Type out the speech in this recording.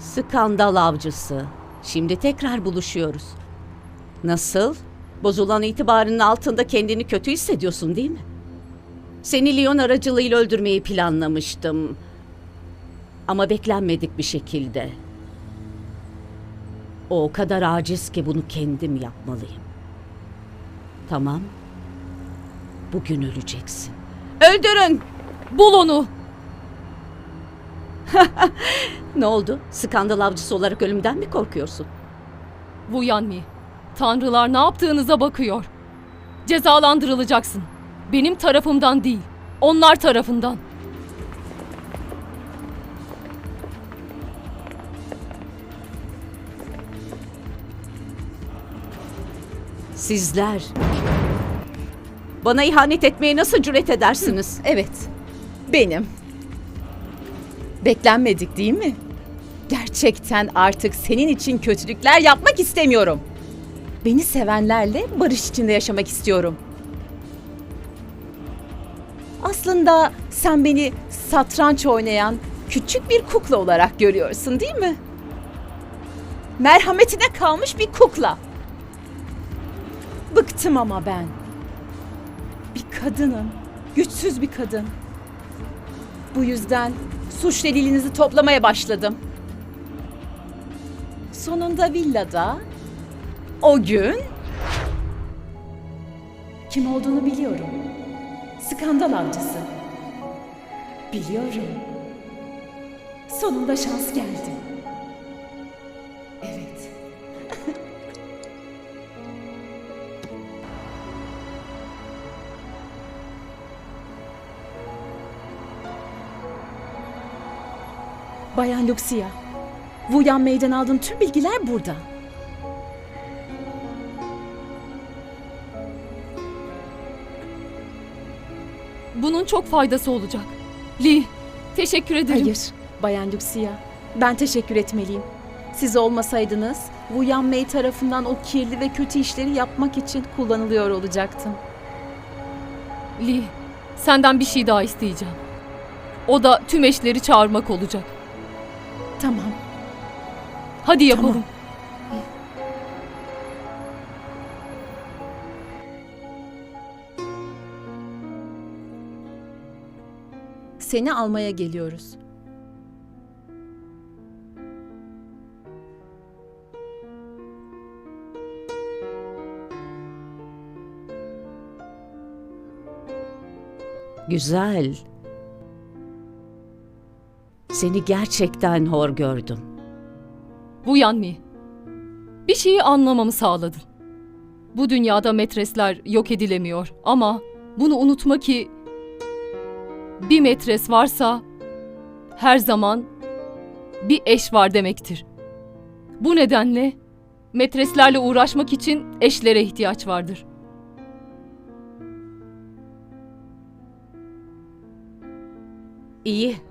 Skandal avcısı. Şimdi tekrar buluşuyoruz. Nasıl? Bozulan itibarının altında kendini kötü hissediyorsun değil mi? Seni Leon aracılığıyla öldürmeyi planlamıştım. Ama beklenmedik bir şekilde. O o kadar aciz ki bunu kendim yapmalıyım. Tamam. Bugün öleceksin. Öldürün! Bul onu. Ne oldu? Skandal avcısı olarak ölümden mi korkuyorsun? Wu Yanmi. Tanrılar ne yaptığınıza bakıyor. Cezalandırılacaksın. Benim tarafımdan değil. Onlar tarafından. Sizler bana ihanet etmeye nasıl cüret edersiniz? Evet, benim. Beklenmedik değil mi? Gerçekten artık senin için kötülükler yapmak istemiyorum. Beni sevenlerle barış içinde yaşamak istiyorum. Aslında sen beni satranç oynayan küçük bir kukla olarak görüyorsun değil mi? Merhametine kalmış bir kukla. Bıktım ama ben. Bir kadınım. Güçsüz bir kadın. Bu yüzden suç delilinizi toplamaya başladım. Sonunda villada o gün kim olduğunu biliyorum. Skandal avcısı. Biliyorum. Sonunda şans geldi. Bayan Luxia, Wuyan meydan aldığım tüm bilgiler burada. Bunun çok faydası olacak. Lee, teşekkür ederim. Hayır, Bayan Luxia. Ben teşekkür etmeliyim. Siz olmasaydınız Wuyan Mei tarafından o kirli ve kötü işleri yapmak için kullanılıyor olacaktım. Lee, senden bir şey daha isteyeceğim. O da tüm eşleri çağırmak olacak. Tamam. Hadi yapalım. Seni almaya geliyoruz. Güzel. Seni gerçekten hor gördüm. Wu Yanmi. Bir şeyi anlamamı sağladın. Bu dünyada metresler yok edilemiyor ama bunu unutma ki bir metres varsa her zaman bir eş var demektir. Bu nedenle metreslerle uğraşmak için eşlere ihtiyaç vardır. İyi.